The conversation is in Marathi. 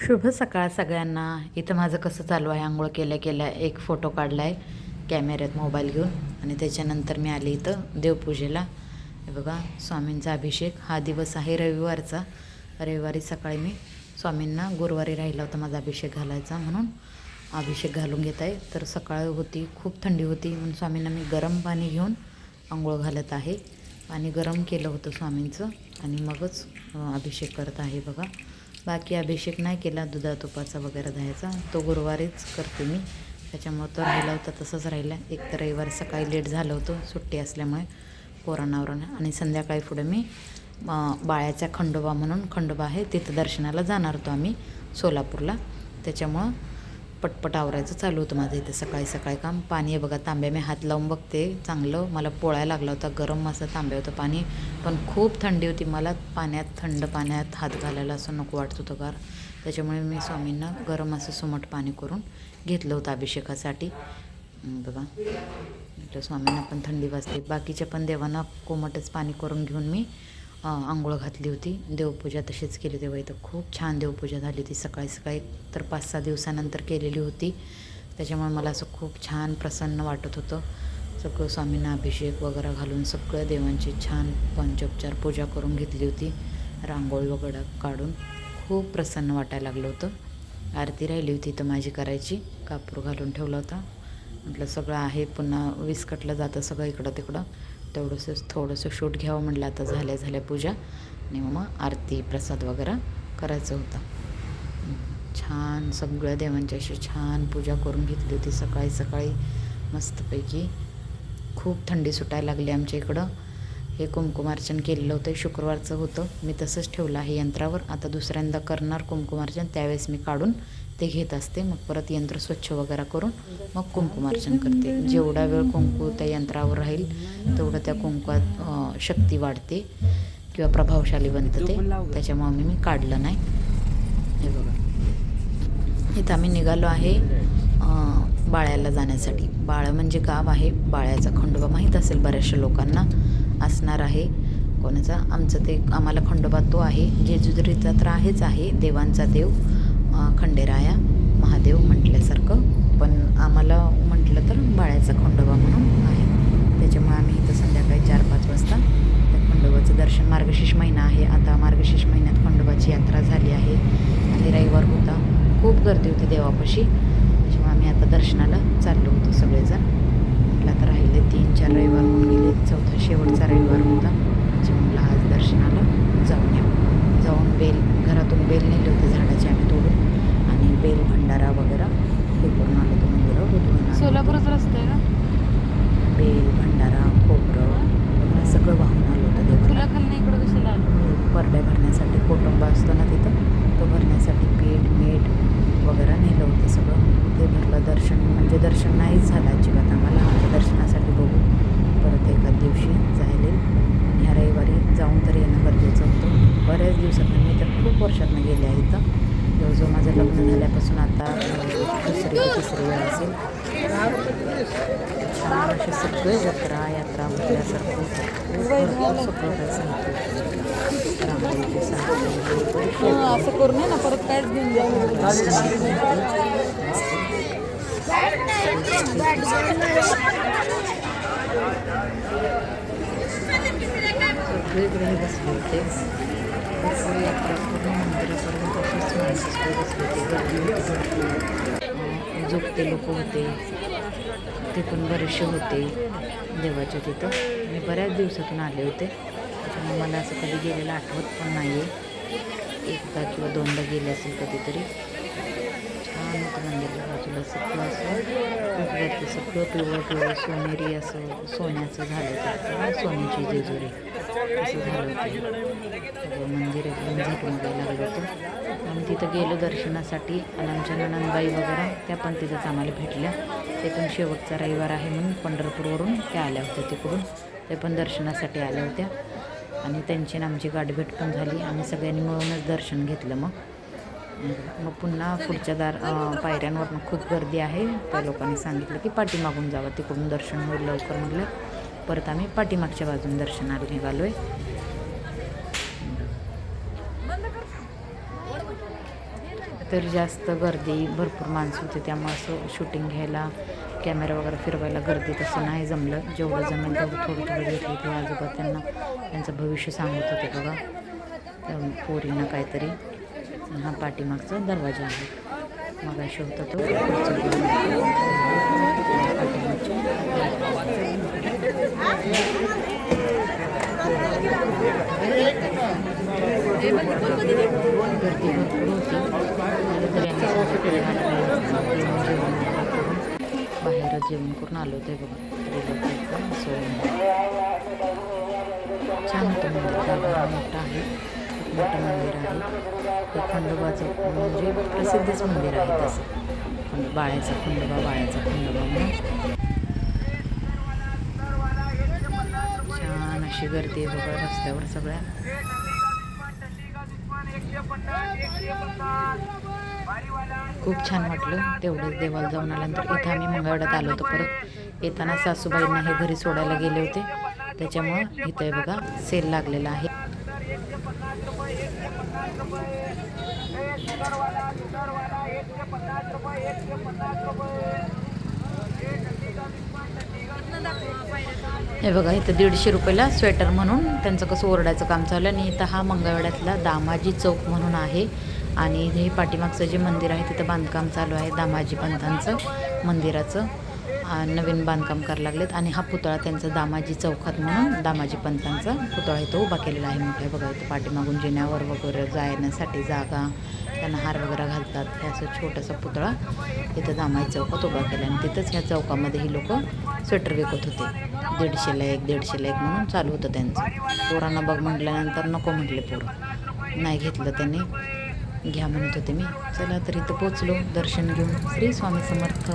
शुभ सकाळ सगळ्यांना. इथं माझं कसं चालू आहे? आंघोळ केल्या केल्या एक फोटो काढला आहे कॅमेऱ्यात मोबाईल घेऊन. आणि त्याच्यानंतर मी आले इथं देवपूजेला. हे बघा स्वामींचा अभिषेक. हा दिवस आहे रविवारचा. रविवारी सकाळी मी स्वामींना गुरुवारी राहिला होता माझा अभिषेक घालायचा म्हणून. अभिषेक घालून घेत आहे. तर सकाळ होती खूप थंडी होती. म्हणून स्वामींना मी गरम पाणी घेऊन आंघोळ घालत आहे. पाणी गरम केलं होतं स्वामींचं. आणि मगच अभिषेक करत आहे बघा. बाकी अभिषेक नाही केला दुधा तुपाचा वगैरे द्यायचा. तो गुरुवारीच करते मी. त्याच्यामुळं तो राहिला होता तसंच राहिला. एक तर रविवारी सकाळी लेट झालं होतं सुट्टी असल्यामुळे पोरांनावरून. आणि संध्याकाळी पुढे मी बाळ्याचा खंडोबा म्हणून खंडोबा आहे तिथं दर्शनाला जाणार होतो आम्ही सोलापूरला. त्याच्यामुळं पटपट आवरायचं चालू होतं माझं इथं सकाळी सकाळी काम. पाणी आहे बघा तांब्या मी हात लावून बघते. चांगलं मला पोळायला लागला होता गरम असं तांब्या होतं पाणी. पण खूप थंडी होती मला पाण्यात थंड पाण्यात हात घालायला असं नको वाटत होतं गार. त्याच्यामुळे मी स्वामींना गरम असं सुमट पाणी करून घेतलं होतं अभिषेकासाठी. बघा. म्हटलं स्वामींना पण थंडी वाजते. बाकीच्या पण देवांना कोमटच पाणी करून घेऊन मी आंघोळ घातली होती. देवपूजा तशीच केली तेव्हा इथं खूप छान देवपूजा झाली होती. सकाळी सकाळी तर पाच सहा दिवसानंतर केलेली होती. त्याच्यामुळे मला असं खूप छान प्रसन्न वाटत होतं. सगळं स्वामींना अभिषेक वगैरे घालून सगळं देवांची छान पंचोपचार पूजा करून घेतली होती. रांगोळी वगैरे काढून खूप प्रसन्न वाटायला लागलं होतं. आरती राहिली होती तर माझी करायची. कापूर घालून ठेवला होता. म्हटलं सगळं आहे. पुन्हा विस्कटलं जातं सगळं इकडं तिकडं. तेवढंसं थोडंसं शूट घ्यावं म्हटलं आता झाल्या झाल्या पूजा. आणि मग आरती प्रसाद वगैरे करायचं होतं. छान सगळ्या देवांची अशी छान पूजा करून घेतली होती. सकाळी सकाळी मस्तपैकी खूप थंडी सुटायला लागली आमच्या इकडं. हे कुंकुमार्चन केलेलं होतं. शुक्रवारचं होतं. मी तसंच ठेवलं आहे यंत्रावर. आता दुसऱ्यांदा करणार कुंकुमार्चन त्यावेळेस मी काढून ते घेत असते. मग परत यंत्र स्वच्छ वगैरे करून मग कुंकुमार्चन करते. जेवढा वेळ कुंकू त्या यंत्रावर राहील तेवढं त्या कुंकवात शक्ती वाढते किंवा प्रभावशाली बनतं ते. त्याच्यामुळे मी मी काढलं नाही. हे बघा. इथं आम्ही निघालो आहे बाळ्याला जाण्यासाठी. बाळ म्हणजे गाव आहे. बाळ्याचा खंडोबा माहीत असेल बऱ्याचशा लोकांना. असणार आहे. कोणाचा? आमचं ते आम्हाला खंडोबा तो आहे. जेजुरीचा तर आहेच आहे. देवांचा देव खंडेराया महादेव म्हटल्यासारखं. पण आम्हाला म्हटलं तर बाळ्याचा खंडोबा म्हणून आहे. त्याच्यामुळे आम्ही इथं संध्याकाळी चार पाच वाजता त्या खंडोबाचं दर्शन. मार्गशीर्ष महिना आहे. आता मार्गशीर्ष महिन्यात खंडोबाची यात्रा झाली आहे. आणि रविवार होता. खूप गर्दी होती देवापाशी. त्याच्यामुळे आम्ही आता दर्शनाला चाललो होतो सगळेजण. म्हटलं आता राहिले तीन चार रविवार होऊन गेले चौथा शेवटचा रविवार होता त्याच्यामुळे म्हटलं आज दर्शनाला जाऊन येऊ जाऊन बेल घरातून बेल नेले होते झाडाचे आम्ही तोडून आणि बेल भंडारा वगैरे हे करून आलो होतो मंदिरावर उठवून आलो. सोलापूरच रस्ता आहे ना बेल भंडारा खोबरं वगैरे सगळं वाहून आलं होतं देवाला तुला खाली इकडं कशाला आलं परड्या भरण्यासाठी कुटुंब असतो ना तिथं तो भरण्यासाठी पीठ मीठ वगैरे नेलं होतं सगळं ते भरलं दर्शन म्हणजे दर्शन नाहीच झालं अजिबात. आम्हाला आमच्या दर्शनासाठी बघू परत एका दिवशी जायला. ह्या रविवारी जाऊन तर येणं गरजेचं होतं. बऱ्याच दिवसातून मी तर खूप वर्षातनं गेले आहे इथं. जवळजवळ माझं लग्न झाल्यापासून आता दुसरी तिसरी वेळ असेल. असे सगळे जत्रा यात्रा म्हटल्यासारखं सगळं असं करू नये ना परत काहीच घेऊन जाऊ सगळीकडे बसले होते भरपूर यात्रा पूर्ण मंदिरापर्यंत अशीच माणसं सगळे बसले गर्दी होती झोपते लोक होते. ते पण बरेचसे होते देवाच्या तिथं. मी बऱ्याच दिवसातून आले होते. त्याच्यामुळे मला असं कधी गेलेलं आठवत पण नाही आहे एकदा किंवा दोनदा गेले असेल कधीतरी. छान होतं मंदिराच्या म्हणजे बाजूला सगळं असं सगळं पिवळं पिवळं सोनेरी असं सोन्याचं झालं होतं. सोन्याची जेजुरी असं झालं होतं मंदिर एकदम झटमध्ये लागलं होतं आम्ही तिथं गेलो दर्शनासाठी आणि आमच्या नणंदबाई वगैरे त्या पण तिथंच आम्हाला भेटल्या ते पण शेवटचा रविवार आहे म्हणून पंढरपूरवरून त्या आल्या होत्या तिकडून ते पण दर्शनासाठी आल्या होत्या आणि त्यांची आमची गाठभेट पण झाली. आम्ही सगळ्यांनी मिळूनच दर्शन घेतलं मग. मग पुन्हा पुढच्या दार पायऱ्यांवरनं खूप गर्दी आहे. त्या लोकांनी सांगितलं की पाठीमागून जावं. तिकडून दर्शन होईल लवकर म्हटलं. परत आम्ही पाठीमागच्या बाजून दर्शनाला निघालो आहे तर जास्त गर्दी भरपूर माणसं होती. त्यामुळे असं शूटिंग घ्यायला कॅमेरा वगैरे फिरवायला गर्दी तसं नाही जमलं. जेवढं जमेल तेवढं थोडं थोडं घेतलं ते आजोबा त्यांना त्यांचं भविष्य सांगत होते बघा. त्या पोरीनं काहीतरी. हा पाठीमागचा दरवाजा आहे. मग अशी होता तो. जेवण करून बाहेरच जेवण करून आलो होते बघा. सोय. छान होतं मंदिर. मोठं आहे. मोठं मंदिर आहे. हे खंडोबाचं म्हणजे प्रसिद्धच मंदिर आहे तसं खंड बाळ्याचा खंडोबा बाळ्याचा खंडोबा म्हणून. छान अशी गर्दी आहे बघा रस्त्यावर सगळ्या. खूप छान वाटलं तेवढंच देवाला जाऊन आल्यानंतर. इथं आम्ही मंगळवाड्यात आलो होतो परत. येताना सासूबाईंना हे घरी सोडायला गेले होते. त्याच्यामुळं इथं बघा सेल लागलेला आहे. हे बघा इथं दीडशे रुपयाला स्वेटर म्हणून त्यांचं कसं ओरडायचं काम चालू आहे आणि इथं हा मंगळवाड्यातला दामाजी चौक म्हणून आहे. आणि हे पाठीमागचं जे मंदिर आहे तिथं बांधकाम चालू आहे दामाजी पंथांचं मंदिराचं. नवीन बांधकाम करायला लागलेत आणि हा पुतळा त्यांचा दामाजी चौकात म्हणून दामाजी पंतांचा पुतळा इथं उभा केलेला आहे. मोठ्या बघा इथं पाठीमागून जिन्यावर वगैरे जाण्यासाठी जागा त्यांना हार वगैरे घालतात. हे असं छोटासा पुतळा इथं दामाजी चौकात उभा केला आणि तिथंच ह्या चौकामध्ये ही लोक स्वेटर विकत होते. दीडशेला एक दीडशेला एक म्हणून चालू होतं त्यांचं. पोरांना बघ म्हटल्यानंतर नको म्हटले पोरं. नाही घेतलं त्यांनी. घ्या म्हणत होते मी. चला तर इथं पोचलो. दर्शन घेऊन श्री स्वामी समर्थ.